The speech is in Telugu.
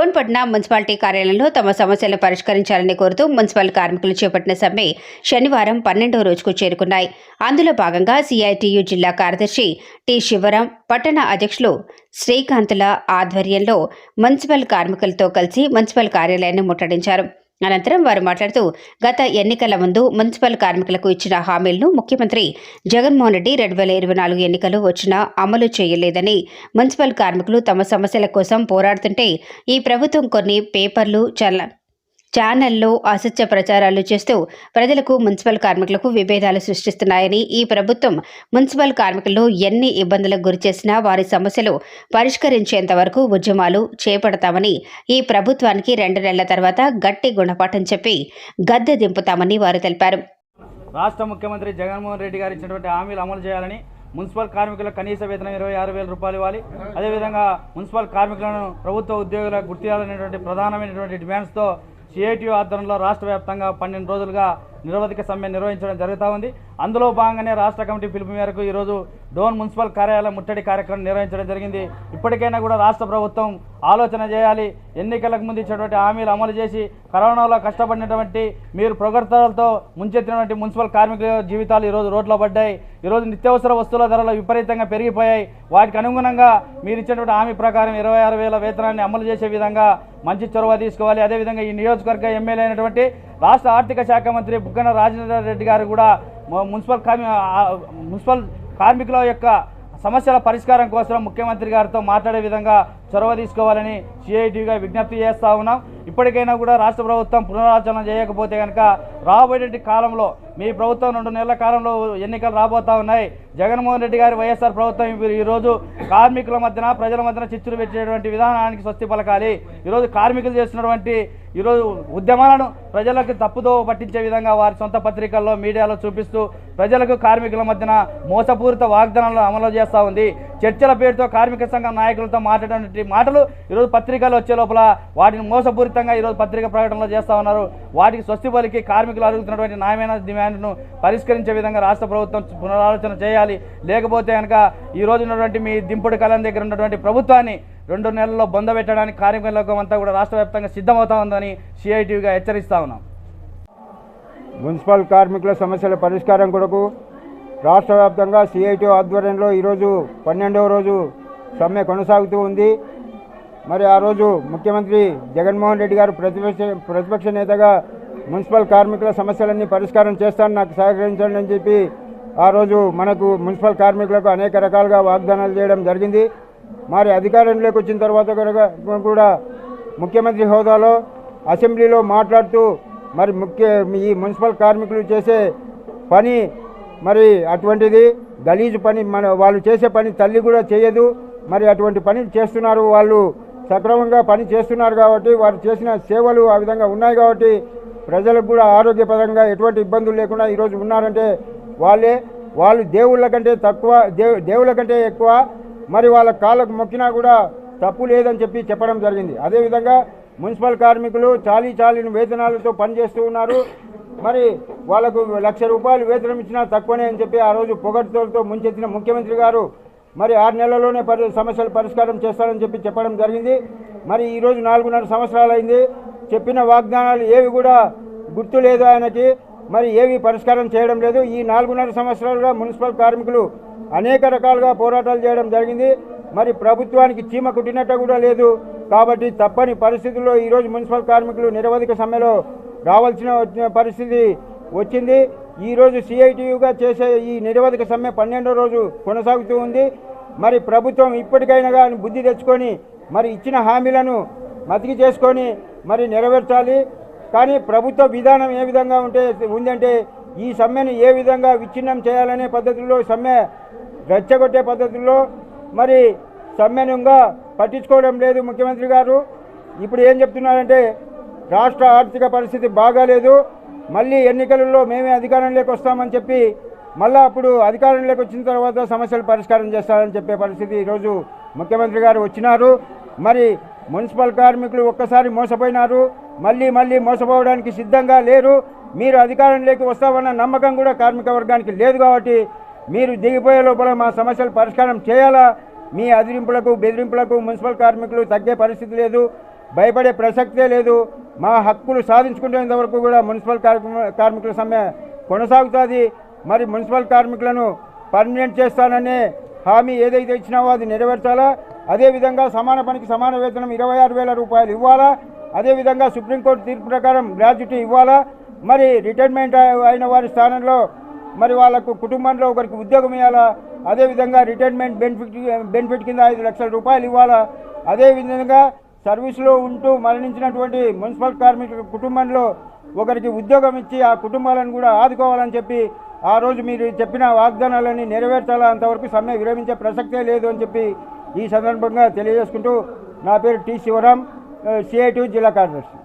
డోన్పట్న మున్సిపాలిటీ కార్యాలయంలో తమ సమస్యలను పరిష్కరించాలని కోరుతూ మున్సిపల్ కార్మికులు చేపట్టిన సమ్మె శనివారం పన్నెండవ రోజుకు చేరుకున్నాయి. అందులో భాగంగా సిఐటియు జిల్లా కార్యదర్శి టి శివరాం పట్టణ అధ్యక్షులు శ్రీకాంతుల ఆధ్వర్యంలో మున్సిపల్ కార్మికులతో కలిసి మున్సిపల్ కార్యాలయాన్ని ముట్టడించారు. అనంతరం వారు మాట్లాడుతూ గత ఎన్నికల ముందు మున్సిపల్ కార్మికులకు ఇచ్చిన హామీలను ముఖ్యమంత్రి జగన్మోహన్ రెడ్డి రెండు వేల ఇరవై నాలుగు ఎన్నికలు వచ్చినా అమలు చేయలేదని మున్సిపల్ కార్మికులు తమ సమస్యల కోసం పోరాడుతుంటే ఈ ప్రభుత్వం కొన్ని పేపర్లు చల్ల ఛానల్లో అసత్య ప్రచారాలు చేస్తూ ప్రజలకు మున్సిపల్ కార్మికులకు విభేదాలు సృష్టిస్తున్నాయని ఈ ప్రభుత్వం మున్సిపల్ కార్మికులు ఎన్ని ఇబ్బందులకు గురిచేసినా వారి సమస్యలు పరిష్కరించేంత వరకు ఉద్యమాలు చేపడతామని ఈ ప్రభుత్వానికి రెండు నెలల తర్వాత గట్టి గుణపాఠం చెప్పి గద్దె దింపుతామని వారు తెలిపారు. రాష్ట్ర ముఖ్యమంత్రి జగన్మోహన్ రెడ్డి గారు ఇచ్చినటువంటి హామీలు అమలు చేయాలని మున్సిపల్ కార్మికులకు కనీస వేతనం ఇరవై ఆరు వేల రూపాయలు ఇవ్వాలి. అదేవిధంగా మున్సిపల్ కార్మికులను ప్రభుత్వ ఉద్యోగులకు గుర్తియాలనేటువంటి ప్రధానమైనటువంటి డిమాండ్స్తో సిఐటియు ఆధ్వర్యంలో రాష్ట్ర వ్యాప్తంగా పన్నెండు రోజులుగా నిరవధిక సమ్మె నిర్వహించడం జరుగుతూ ఉంది. అందులో భాగంగానే రాష్ట్ర కమిటీ పిలుపు మేరకు ఈరోజు డోన్ మున్సిపల్ కార్యాలయం ముట్టడి కార్యక్రమం నిర్వహించడం జరిగింది. ఇప్పటికైనా కూడా రాష్ట్ర ప్రభుత్వం ఆలోచన చేయాలి. ఎన్నికలకు ముందు ఇచ్చినటువంటి హామీలు అమలు చేసి కరోనాలో కష్టపడినటువంటి మీరు ప్రొగడతలతో ముంచెత్తినటువంటి మున్సిపల్ కార్మికుల జీవితాలు ఈరోజు రోడ్లో పడ్డాయి. ఈరోజు నిత్యావసర వస్తువుల ధరలు విపరీతంగా పెరిగిపోయాయి. వాటికి అనుగుణంగా మీరు ఇచ్చినటువంటి హామీ ప్రకారం ఇరవై ఆరు వేల వేతనాన్ని అమలు చేసే విధంగా మంచి చొరవ తీసుకోవాలి. అదేవిధంగా ఈ నియోజకవర్గ ఎమ్మెల్యే అయినటువంటి రాష్ట్ర ఆర్థిక శాఖ మంత్రి బుగ్గన రాజేంద్ర రెడ్డి గారు కూడా మున్సిపల్ కార్మి మున్సిపల్ కార్మికుల యొక్క సమస్యల పరిష్కారం కోసం ముఖ్యమంత్రి గారితో మాట్లాడే విధంగా చొరవ తీసుకోవాలని సిఐటిగా విజ్ఞప్తి చేస్తూ ఉన్నాం. ఇప్పటికైనా కూడా రాష్ట్ర ప్రభుత్వం పునరాలోచన చేయకపోతే కనుక రాబోయేటువంటి కాలంలో మీ ప్రభుత్వం రెండు నెలల కాలంలో ఎన్నికలు రాబోతా ఉన్నాయి. జగన్మోహన్ రెడ్డి గారి వైఎస్ఆర్ ప్రభుత్వం ఈరోజు కార్మికుల మధ్యన ప్రజల మధ్యన చిచ్చులు పెట్టేటువంటి విధానానికి స్వస్తి పలకాలి. ఈరోజు కార్మికులు చేస్తున్నటువంటి ఈరోజు ఉద్యమాలను ప్రజలకు తప్పుదో పట్టించే విధంగా వారి సొంత పత్రికల్లో మీడియాలో చూపిస్తూ ప్రజలకు కార్మికుల మధ్యన మోసపూరిత వాగ్దానాలను అమలు చేస్తూ ఉంది. చర్చల పేరుతో కార్మిక సంఘం నాయకులతో మాట్లాడేటువంటి మాటలు ఈరోజు పత్రికలు వచ్చే లోపల వాటిని మోసపూరితంగా ఈరోజు పత్రిక ప్రకటనలో చేస్తూ ఉన్నారు. వాటికి స్వస్తి పలికి కార్మికులు అడుగుతున్నటువంటి న్యాయమైన డిమాండ్ను పరిష్కరించే విధంగా రాష్ట్ర ప్రభుత్వం పునరాలోచన చేయాలి. లేకపోతే కనుక ఈ ఉన్నటువంటి మీ దింపుడు కలం దగ్గర ఉన్నటువంటి ప్రభుత్వాన్ని రెండు నెలల్లో బొంద పెట్టడానికి లోకం అంతా కూడా రాష్ట్ర వ్యాప్తంగా సిద్ధమవుతా ఉందని సిఐటిగా హెచ్చరిస్తా ఉన్నాం. మున్సిపల్ కార్మికుల సమస్యల పరిష్కారం కొరకు రాష్ట్ర వ్యాప్తంగా సిఐటి ఆధ్వర్యంలో ఈరోజు పన్నెండవ రోజు సమ్మె కొనసాగుతూ ఉంది. మరి ఆ రోజు ముఖ్యమంత్రి జగన్మోహన్ రెడ్డి గారు ప్రతిపక్ష ప్రతిపక్ష నేతగా మున్సిపల్ కార్మికుల సమస్యలన్నీ పరిష్కారం చేస్తాను నాకు సహకరించండి అని చెప్పి ఆ రోజు మనకు మున్సిపల్ కార్మికులకు అనేక రకాలుగా వాగ్దానాలు చేయడం జరిగింది. మరి అధికారంలోకి వచ్చిన తర్వాత కూడా ముఖ్యమంత్రి హోదాలో అసెంబ్లీలో మాట్లాడుతూ మరి ముఖ్య ఈ మున్సిపల్ కార్మికులు చేసే పని మరి అటువంటిది గలీజు పని మన వాళ్ళు చేసే పని తల్లి కూడా చేయదు. మరి అటువంటి పని చేస్తున్నారు వాళ్ళు సక్రమంగా పని చేస్తున్నారు కాబట్టి వారు చేసిన సేవలు ఆ విధంగా ఉన్నాయి కాబట్టి ప్రజలకు కూడా ఆరోగ్యపరంగా ఎటువంటి ఇబ్బందులు లేకుండా ఈరోజు ఉన్నారంటే వాళ్ళే వాళ్ళు దేవుళ్ళ కంటే తక్కువ దేవు దేవుళ్ళ కంటే ఎక్కువ మరి వాళ్ళ కాళ్ళకు మొక్కినా కూడా తప్పు లేదని చెప్పి చెప్పడం జరిగింది. అదేవిధంగా మున్సిపల్ కార్మికులు చాలీ చాలీని వేతనాలతో పనిచేస్తూ ఉన్నారు. మరి వాళ్ళకు లక్ష రూపాయలు వేతనం ఇచ్చినా తక్కువనే అని చెప్పి ఆ రోజు పొగడ్తలతో ముంచెత్తిన ముఖ్యమంత్రి గారు మరి ఆరు నెలల్లోనే పరి సమస్యలు పరిష్కారం చేస్తారని చెప్పి చెప్పడం జరిగింది. మరి ఈరోజు నాలుగున్నర సంవత్సరాలు అయింది చెప్పిన వాగ్దానాలు ఏవి కూడా గుర్తు లేదు ఆయనకి. మరి ఏవి పరిష్కారం చేయడం లేదు. ఈ నాలుగున్నర సంవత్సరాలుగా మున్సిపల్ కార్మికులు అనేక రకాలుగా పోరాటాలు చేయడం జరిగింది. మరి ప్రభుత్వానికి చీమ కుట్టినట్టు కూడా లేదు. కాబట్టి తప్పని పరిస్థితుల్లో ఈరోజు మున్సిపల్ కార్మికులు నిరవధిక సమ్మెలో రావాల్సిన వచ్చిన పరిస్థితి వచ్చింది. ఈరోజు సిఐటియుగా చేసే ఈ నిరవధిక సమ్మె పన్నెండో రోజు కొనసాగుతూ ఉంది. మరి ప్రభుత్వం ఇప్పటికైనా కానీ బుద్ధి తెచ్చుకొని మరి ఇచ్చిన హామీలను మతికి చేసుకొని మరి నెరవేర్చాలి. కానీ ప్రభుత్వ విధానం ఏ విధంగా ఉంటే ఉందంటే ఈ సమ్మెను ఏ విధంగా విచ్ఛిన్నం చేయాలనే పద్ధతిలో సమ్మె రెచ్చగొట్టే పద్ధతిలో మరి సమ్మెనుగా పట్టించుకోవడం లేదు ముఖ్యమంత్రి గారు. ఇప్పుడు ఏం చెప్తున్నారంటే రాష్ట్ర ఆర్థిక పరిస్థితి బాగాలేదు. మళ్ళీ ఎన్నికలలో మేమే అధికారంలోకి వస్తామని చెప్పి మళ్ళీ అప్పుడు అధికారంలోకి వచ్చిన తర్వాత సమస్యలు పరిష్కారం చేస్తారని చెప్పే పరిస్థితి ఈరోజు ముఖ్యమంత్రి గారు వచ్చినారు. మరి మున్సిపల్ కార్మికులు ఒక్కసారి మోసపోయినారు మళ్ళీ మళ్ళీ మోసపోవడానికి సిద్ధంగా లేరు. మీరు అధికారంలోకి వస్తామన్న నమ్మకం కూడా కార్మిక వర్గానికి లేదు కాబట్టి మీరు దిగిపోయే లోపల మా సమస్యలు పరిష్కారం చేయాలా? మీ అదిరింపులకు బెదిరింపులకు మున్సిపల్ కార్మికులు తగ్గే పరిస్థితి లేదు భయపడే ప్రసక్తే లేదు. మా హక్కులు సాధించుకునేంత వరకు కూడా మున్సిపల్ కార్మికుల సమ్మె కొనసాగుతుంది. మరి మున్సిపల్ కార్మికులను పర్మనెంట్ చేస్తాననే హామీ ఏదైతే ఇచ్చినావో అది నెరవేర్చాలా? అదేవిధంగా సమాన పనికి సమాన వేతనం ఇరవై ఆరు వేల రూపాయలు ఇవ్వాలా? అదేవిధంగా సుప్రీంకోర్టు తీర్పు ప్రకారం గ్రాడ్యుటీ ఇవ్వాలా? మరి రిటైర్మెంట్ అయిన వారి స్థానంలో మరి వాళ్ళకు కుటుంబంలో ఒకరికి ఉద్యోగం ఇవ్వాలా? అదేవిధంగా రిటైర్మెంట్ బెనిఫిట్ బెనిఫిట్ కింద ఐదు లక్షల రూపాయలు ఇవ్వాలా? అదేవిధంగా సర్వీస్లో ఉంటూ మరణించినటువంటి మున్సిపల్ కార్మికుల కుటుంబంలో ఒకరికి ఉద్యోగం ఇచ్చి ఆ కుటుంబాలను కూడా ఆదుకోవాలని చెప్పి ఆ రోజు మీరు చెప్పిన వాగ్దానాలని నెరవేర్చాలా? అంతవరకు సమ్మె విరమించే ప్రసక్తే లేదు అని చెప్పి ఈ సందర్భంగా తెలియజేసుకుంటూ నా పేరు టి శివరాం సిఐటి జిల్లా కార్యదర్శి.